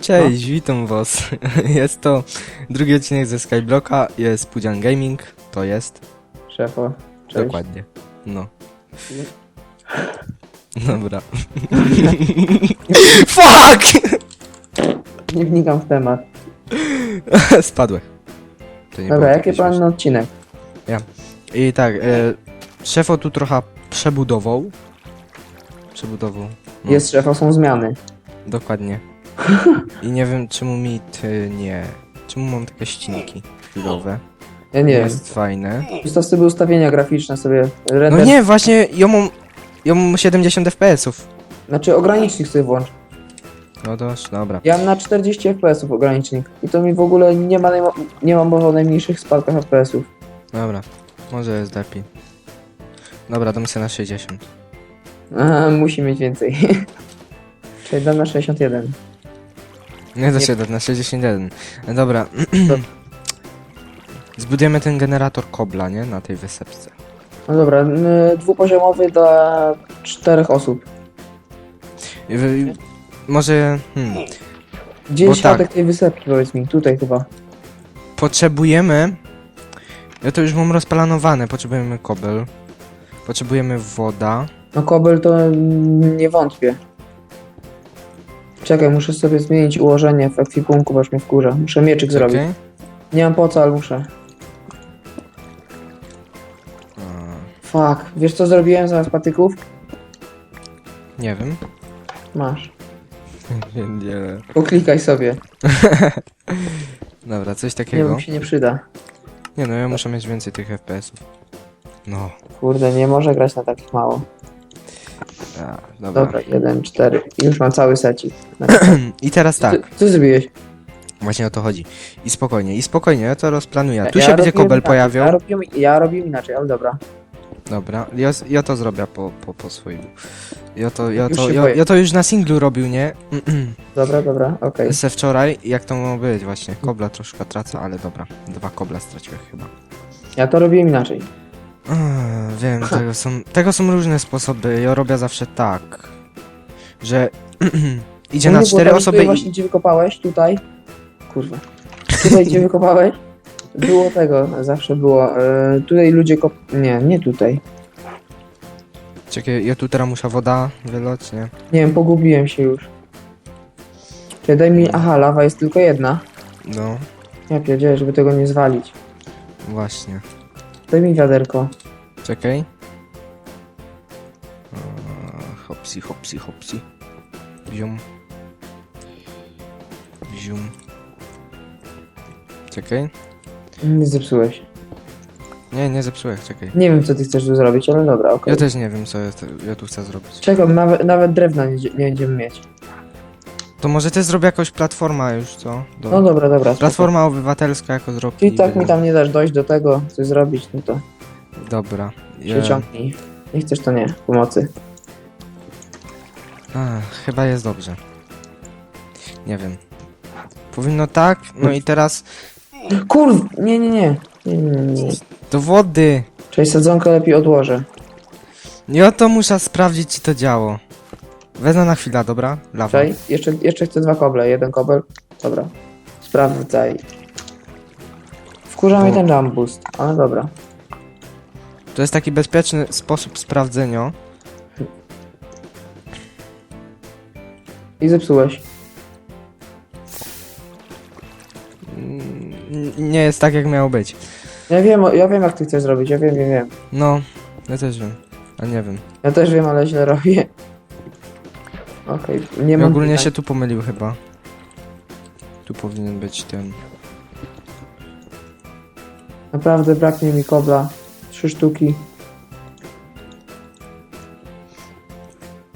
Cześć, witam was. Jest to drugi odcinek ze Skyblocka, jest Pudzian Gaming, to jest, Szefo. Cześć. dokładnie. No. Dobra. Fuck! Nie wnikam w temat. To nie Dobra, jaki takie plan śmieszne. odcinek? I tak, e, szefo tu trochę przebudował. Przebudował. No, Jest szefa, są zmiany. Dokładnie. I nie wiem, czemu mi ty nie... Czemu mam takie ścinki chwilowe? Ja nie wiem. Jest fajne. Ustaw sobie ustawienia graficzne sobie. No Render... nie, właśnie, ja mam... Ja mam 70 FPS-ów. Znaczy ogranicznik sobie włącz. No dość, dobra. Ja mam na 40 FPS-ów ogranicznik. I to mi w ogóle nie ma, najma- nie mam mowy o najmniejszych spadkach FPS-ów. Dobra. Może jest lepiej. Dobra, dam się na 60. Aha, musi mieć więcej. Czyli dam na 61. Nie da się dać na 61. E, Dobra. Zbudujemy ten generator kobla, nie? Na tej wysepce. No dobra, dwupoziomowy dla czterech osób. I wy- Może... Hmm. Gdzie Bo jest środek tak. tej wysepki, powiedz mi? Tutaj chyba. Potrzebujemy... Ja to już mam rozplanowane. Potrzebujemy kobel. Potrzebujemy woda. No kobel to mm, nie wątpię. Czekaj, muszę sobie zmienić ułożenie w ekwipunku, już mnie wkurza. Muszę mieczyk zrobić. Czekaj. Nie mam po co, ale muszę. Fuck. Wiesz co zrobiłem zamiast patyków? Nie wiem. Masz. Nie. Poklikaj sobie. Dobra, coś Nie takiego. wiem, się nie przyda. Nie no, ja muszę mieć więcej tych FPS-ów. No. Kurde, nie może grać na takich mało. A, dobra. Dobra, jeden, cztery. I już mam cały secik. I teraz tak. Co, co zrobiłeś? Właśnie o to chodzi. I spokojnie, i spokojnie, ja to rozplanuję. Tu się będzie robiłem kobel inaczej. pojawiał. Ja robiłem, ja robiłem inaczej, ale dobra. Dobra, ja, ja to zrobię po, po, po swojemu. Ja to, ja, Już to, się ja, boję. ja to już na singlu robił, nie? Dobra, dobra, okej. Se wczoraj, jak to ma być właśnie. Kobla troszkę tracę, ale dobra. Dwa kobla straciłem chyba. Ja to robiłem inaczej. Wiem, tego są, tego są różne sposoby. Ja robię zawsze tak, że idzie na cztery osoby i... właśnie gdzie wykopałeś, tutaj. Kurwa. Tutaj gdzie wykopałeś, było tego, zawsze było. E, tutaj ludzie kop... Nie, nie tutaj. Czekaj, ja tu teraz muszę woda wylać, nie? Nie wiem, pogubiłem się już. Czekaj, daj mi... Aha, lawa jest tylko jedna. No, Ja pierdzielę, żeby tego nie zwalić. właśnie. Daj mi wiaderko. Czekaj. Eee, Hopsi, hopsi, hopsi. Zium. Zium. Czekaj. Nie zepsułeś. Nie, nie zepsułeś, czekaj. Nie wiem, co ty chcesz tu zrobić, ale dobra, okej. Ja też nie wiem, co ja, te- ja tu chcę zrobić. Czekam, nawet, nawet drewna nie, nie będziemy mieć. To może ty zrobię jakąś platformę już, co? Do... No dobra, dobra. Platforma obywatelska jako zrobić. I tak mi tam nie dasz dojść do tego, coś zrobić, no to Dobra. się ciągnij. Nie chcesz, to nie. Pomocy. Ach, chyba jest dobrze. Nie wiem. Powinno tak, no i teraz Kurw! Nie, nie, nie. Nie, nie, nie, nie. do wody. Czyli sadzonkę lepiej odłożę. Ja to muszę sprawdzić, czy to działo. Wezmę na chwilę, dobra? Lawa. Czekaj, jeszcze, jeszcze chcę dwa koble. Jeden kobel. Dobra. Sprawdzaj. Wkurza mnie ten jump boost, ale dobra. To jest taki bezpieczny sposób sprawdzenia. I zepsułeś. Nie jest tak, jak miało być. Ja wiem, ja wiem jak ty chcesz zrobić, ja wiem, wiem, wiem. No, ja też wiem. A nie wiem. Ja też wiem, ale źle robię. Okej, nie mam ogólnie pytań. się tu pomylił chyba. Tu powinien być ten. Naprawdę braknie mi kobla. Trzy sztuki.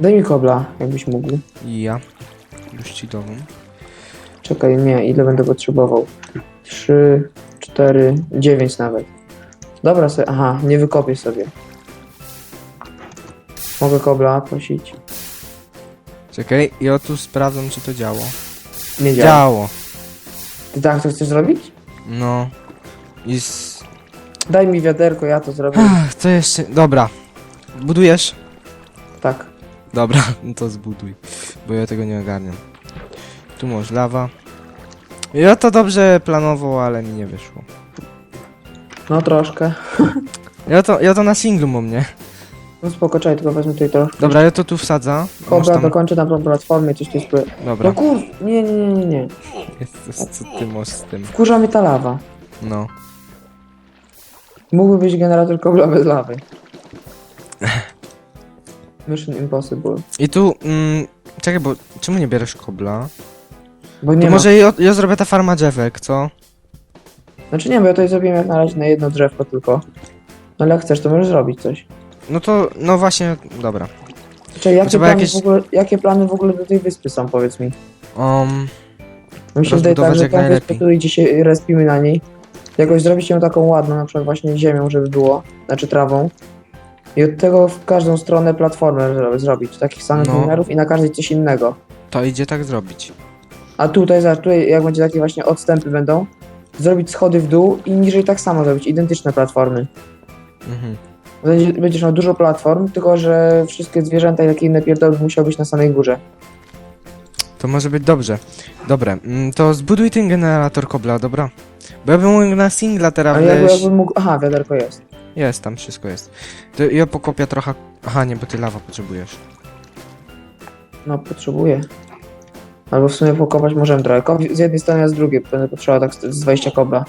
Daj mi kobla, jakbyś mógł. I ja. Już ci dowiem. Czekaj, nie, ile będę potrzebował? Trzy, cztery, dziewięć nawet. Dobra, sobie, aha, nie wykopię sobie. Mogę kobla prosić? Czekaj, ja tu sprawdzam, czy to działo. Nie działa. Działo. Ty tak to chcesz zrobić? No. I s... Daj mi wiaderko, ja to zrobię. Ach, co jeszcze? Dobra. Budujesz? Tak. Dobra, no to zbuduj. Bo ja tego nie ogarniam. Tu masz lawa. Ja to dobrze planował, ale mi nie wyszło. No troszkę. Ja to, ja to na singlu mam, nie? No spoko, czekaj, tylko wezmę tutaj troszkę. Dobra, ja to tu wsadzę. Masz Kobra tam... dokończę tam tą platformę, coś tu spływa. Dobra. No kur... Nie, nie, nie, nie, nie. Jezus, co ty masz z tym? Wkurza mnie ta lawa. No. Mógłby być generator kobla bez lawy. Mission Impossible. I tu, mm, czekaj, bo czemu nie bierzesz kobla? Bo nie To ma. może ja, ja zrobię ta farma drzewek, co? Znaczy nie, bo ja tutaj zrobiłem jak na razie na jedno drzewko tylko. No ale jak chcesz, to możesz zrobić coś. No to, no właśnie, dobra. Czekaj, jakie, Trzeba plany jakieś- w ogóle, jakie plany w ogóle do tej wyspy są, powiedz mi. Um, Mi się wydaje tak, Rozbudować że jak tą wyspę najlepiej. tutaj gdzie się respimy na niej. Jakoś zrobić ją taką ładną, na przykład właśnie ziemią, żeby było, znaczy trawą. I od tego w każdą stronę platformę zro- zrobić, takich samych No. wymiarów i na każdej coś innego. to idzie tak zrobić. A tutaj, zobacz, tutaj jak będzie takie właśnie odstępy będą, zrobić schody w dół i niżej tak samo zrobić, identyczne platformy. Mhm. Będzie, będziesz miał dużo platform, tylko że wszystkie zwierzęta i takie inne pierdoły musiały być na samej górze. To może być dobrze. Dobra, mm, to zbuduj ten generator kobla, dobra? Bo ja bym mógł na singla teraz A jakby, wleźć. jakby mógł... Aha, wiaderko jest. Jest, tam wszystko jest. To ja pokopię trochę... Aha, nie, bo ty lawa potrzebujesz. No, potrzebuję. Albo w sumie pokopać możemy trochę. Kop z jednej strony, a z drugiej. Będę potrzebował tak z 20 kobla.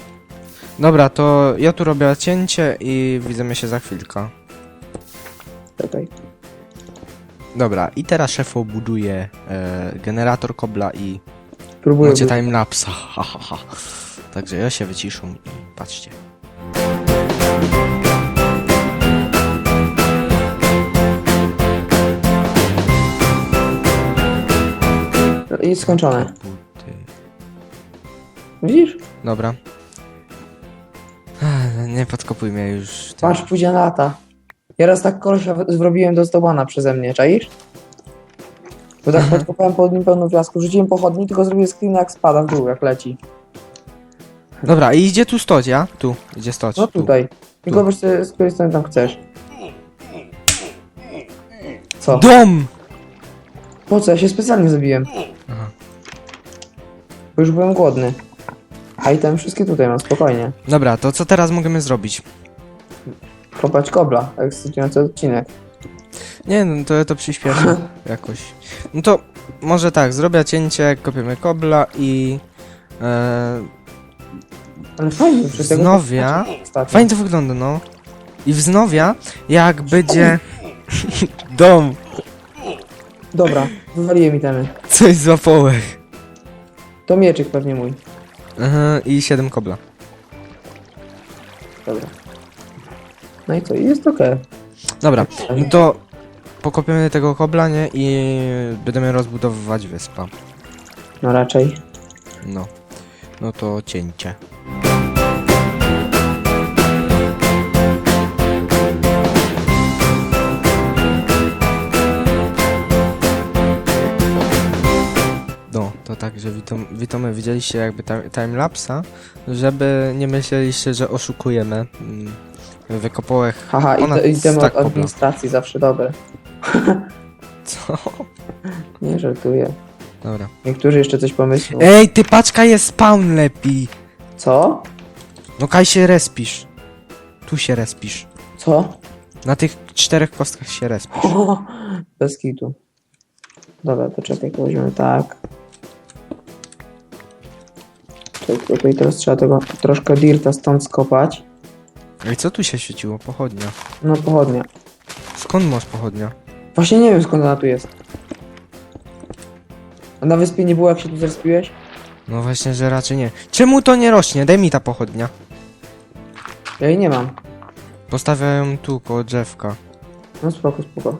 Dobra, to ja tu robię cięcie i widzimy się za chwilkę. Czekaj. Dobra, i teraz szefo buduje e, generator kobla i Próbuję. macie. Ha, ha, ha. Także ja się wyciszę i patrzcie. Jest skończone. Buty. Widzisz? Dobra. Nie podkopuj mnie już. tym. Patrz, pójdzie na lata. Ja raz tak kolesia w- zrobiłem do zdobana przeze mnie, czaisz? Bo tak podkopałem pod nim pełną piasku, rzuciłem pochodni, tylko zrobiłem screen jak spada w dół, jak leci. Dobra, i idzie tu stoć, ja? Tu, idzie stoć. No tu. tutaj. Tylko wiesz, co- z której strony tam chcesz. Co? Dom! Po co? Ja się specjalnie zabiłem. Aha. Bo już byłem głodny. A i tam wszystkie tutaj mam, spokojnie. Dobra, to co teraz możemy zrobić? Kopać kobla, ekscytujący odcinek. Nie, no to ja to przyspieszę jakoś. No to może tak, zrobię cięcie, kopiemy kobla i... E, Ale fajnie, przy tego... Wznowia. Ostatnio. fajnie to wygląda, no. I wznowia, jak będzie... Dom! Dobra, wywaliłem itemy. Coś złapałem. To mieczyk pewnie mój. Aha, I 7 kobla. Dobra. No i co? I Jest okej. Dobra, no to pokopiemy tego kobla, nie? I będziemy rozbudowywać wyspę. No raczej. No. No to cięcie. Że witam, witamy, widzieliście jakby time, timelapsa, żeby nie myśleliście, że oszukujemy. Mm, Wykopałem Haha, i, Ponad i kobla. administracji zawsze dobre. co? Nie żartuję. Dobra. Niektórzy jeszcze coś pomyślą. Ej, ty paczka jest spawn lepiej! Co? No kaj się respisz. Tu się respisz. Co? Na tych czterech kostkach się respisz. Bez kitu. Dobra, to czekaj, weźmiemy tak. Czekaj, Tutaj teraz trzeba tego troszkę dirta stąd skopać. Ej, co tu się świeciło? Pochodnia. No pochodnia. Skąd masz pochodnia? Właśnie nie wiem skąd ona tu jest. A na wyspie nie było jak się tu zrespiłeś? No właśnie, że raczej nie. Czemu to nie rośnie? Daj mi ta pochodnia. Ja jej nie mam. Postawię ją tu, koło drzewka. No spoko, spoko.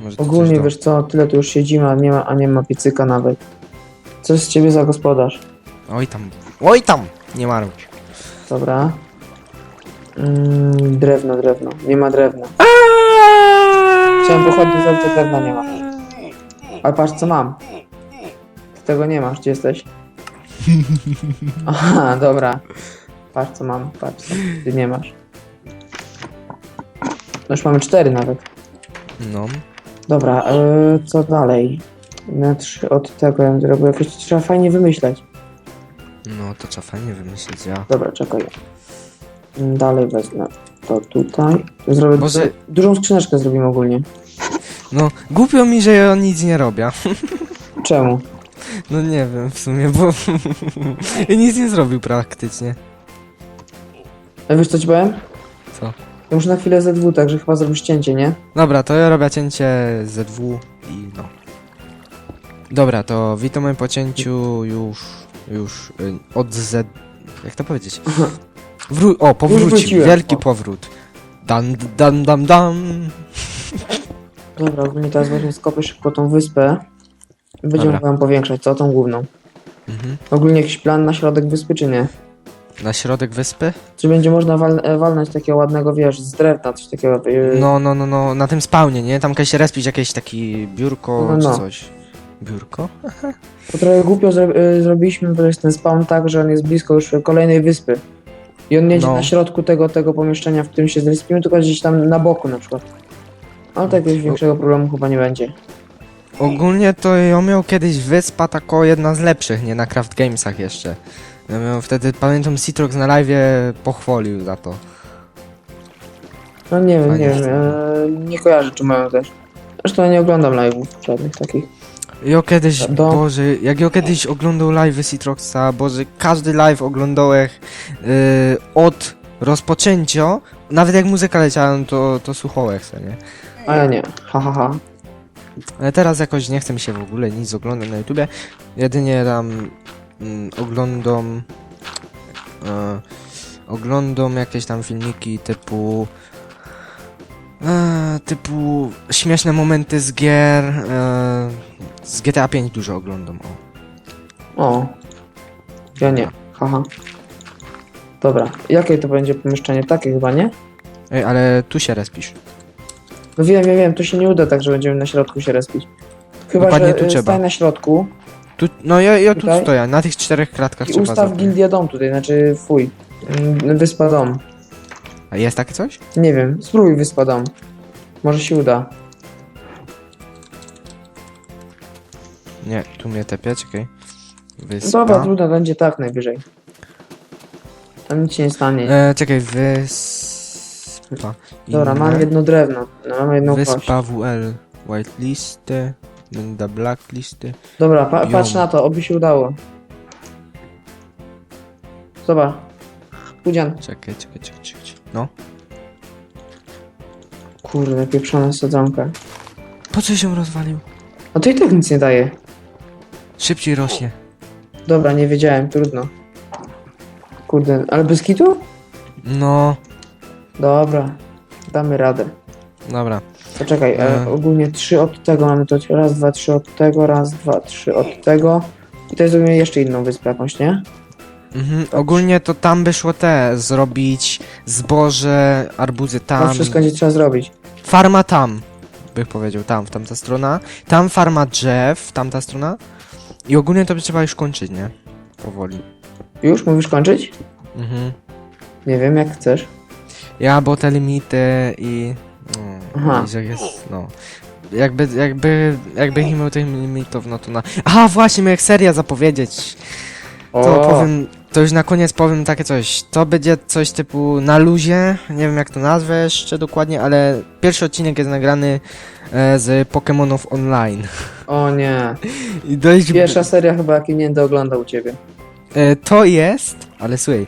Może to coś Ogólnie da. wiesz co, tyle tu już siedzimy, a nie ma, a nie ma piecyka nawet. Co z ciebie za gospodarz? Oj tam. Oj tam! Nie marudź. Dobra. Mm, drewno, drewno. Nie ma drewna. Chciałem pochodzić zrobić, a drewna nie ma. Ale patrz co mam. Ty tego nie masz, gdzie jesteś? Aha, dobra. Patrz co mam, patrz co ty nie masz. No już mamy cztery nawet. No. Dobra, yy, co dalej? Na trzy od tego ja bym zrobił. Trzeba fajnie wymyśleć. No to trzeba fajnie wymyślić, ja. Dobra, czekaj. Dalej wezmę to tutaj. Zrobię du- dużą skrzyneczkę zrobimy ogólnie. No, głupio mi, że ja nic nie robię. Czemu? No nie wiem w sumie, bo I nic nie zrobił praktycznie. A wiesz co ci powiem? Co? Ja muszę na chwilę ZW, także chyba zrobisz cięcie, nie? Dobra, to ja robię cięcie ZW i no. Dobra, to witamy po cięciu już, już y, od Z... Jak to powiedzieć? Wró o, powrócił, wróciłem, wielki o. powrót. Dan, dan, dam, dam. Dobra, ogólnie teraz weźmy skopię szybko tą wyspę. Będziemy Dobra. ją powiększać, co? Tą główną. Mhm. Ogólnie jakiś plan na środek wyspy, czy nie? Na środek wyspy? Czy będzie można wal e, walnąć takiego ładnego, wiesz, z drewna, coś takiego? Yy, No, no, no, no, na tym spawnie, nie? Tam kiedyś respić jakieś taki biurko No, no. czy coś. Biurko? To trochę głupio zro y, zrobiliśmy, ten spawn tak, że on jest blisko już kolejnej wyspy. I on nie jest No. na środku tego, tego pomieszczenia, w którym się zrespimy, tylko gdzieś tam na boku na przykład. Ale tak jakiegoś większego problemu chyba nie będzie. Ogólnie to ja miał kiedyś wyspa tako jedna z lepszych, nie? Na Craft Gamesach jeszcze. Ja miał wtedy, pamiętam, Citrox na live pochwalił za to. No nie wiem, Fajnie. nie wiem, e, nie kojarzę czy mają też. Zresztą ja nie oglądam live'ów żadnych takich. Ja kiedyś, Do- Boże, jak ja kiedyś oglądał live Citroxa, Boże, każdy live oglądałem yy, od rozpoczęcia, nawet jak muzyka leciała, no to, to słuchałem se, nie? A ja nie, ha ha ha. Ale teraz jakoś nie chce mi się w ogóle nic oglądać na YouTubie. Jedynie tam mm, oglądam e, oglądam jakieś tam filmiki typu e, typu śmieszne momenty z gier e, z GTA 5 dużo oglądam. O. O. Ja nie, haha. Dobra, jakie to będzie pomieszczenie? Takie chyba, nie? Ej, ale tu się respisz. No wiem, wiem, wiem, to się nie uda tak, że będziemy na środku się respić. Chyba, Dokładnie że tu y, trzeba. stań na środku Tu, no ja, ja tu Tutaj? stoję, na tych czterech klatkach i trzeba ustaw zrobić. Gildia Dom tutaj, znaczy fuj. Mm, Wyspa Dom. A jest takie coś? Nie wiem, spróbuj Wyspa Dom. Może się uda. Nie, tu mnie tepie, czekaj. Wyspa. Dobra, trudno, będzie tak najwyżej. Tam nic się nie stanie. E, czekaj, wyspa. Dobra, Inne. mam jedno drewno. No, mam jedną kość. Wyspa WL. Whitelisty. Będę blacklisty. Dobra, pa Biom. patrz na to, oby się udało. Zobacz. Pudzian. Czekaj, czekaj, czekaj, czekaj. No. Kurde, pieprzona sadzonka. Po co się rozwalił? A to i tak nic nie daje. Szybciej rośnie. Dobra, nie wiedziałem, trudno. Kurde, ale bez kitu? No. Dobra, damy radę. Dobra. Poczekaj, e, E. ogólnie trzy od tego mamy to raz, dwa, trzy od tego, raz, dwa, trzy od tego. I to jest ogólnie jeszcze inną wyspę jakąś, nie? Mhm. Ogólnie to tam by szło te zrobić zboże, arbuzy To tam. wszystko nie trzeba zrobić. Farma tam. Bych powiedział, tam, w tamta strona. Tam farma drzew, tamta strona. I ogólnie to by trzeba już kończyć, nie? Powoli. Już? Mówisz kończyć? Mhm. Nie wiem, jak chcesz. Ja, bo te limity i... No, Aha. i że jest, no... Jakby, jakby, jakby nie miał tych limitów, no to na... Aha, właśnie, miałem seria zapowiedzieć. To powiem, to już na koniec powiem takie coś. To będzie coś typu na luzie, nie wiem jak to nazwę jeszcze dokładnie, ale pierwszy odcinek jest nagrany e, z Pokémonów Online. o nie. I dość... Pierwsza seria chyba, jakiej nie oglądał u ciebie. E, to jest, ale słuchaj,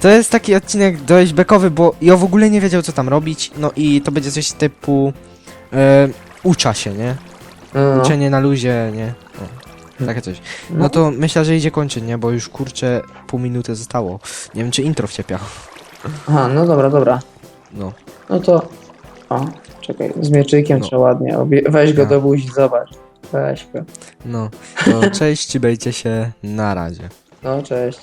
to jest taki odcinek dość bekowy, bo ja w ogóle nie wiedział co tam robić, no i to będzie coś typu e, ucza się, nie? No, no. Uczenie na luzie, nie? Takie coś. No to myślę, że idzie kończyć, nie? Bo już kurczę pół minuty zostało. Nie wiem czy intro wciepia. Aha, no dobra, dobra. No. No to... O, czekaj, z mieczykiem No. trzeba ładnie. Obie... Weź go No. do buzi, zobacz. Weź go. No, to cześć, bejcie się, na razie. No, cześć.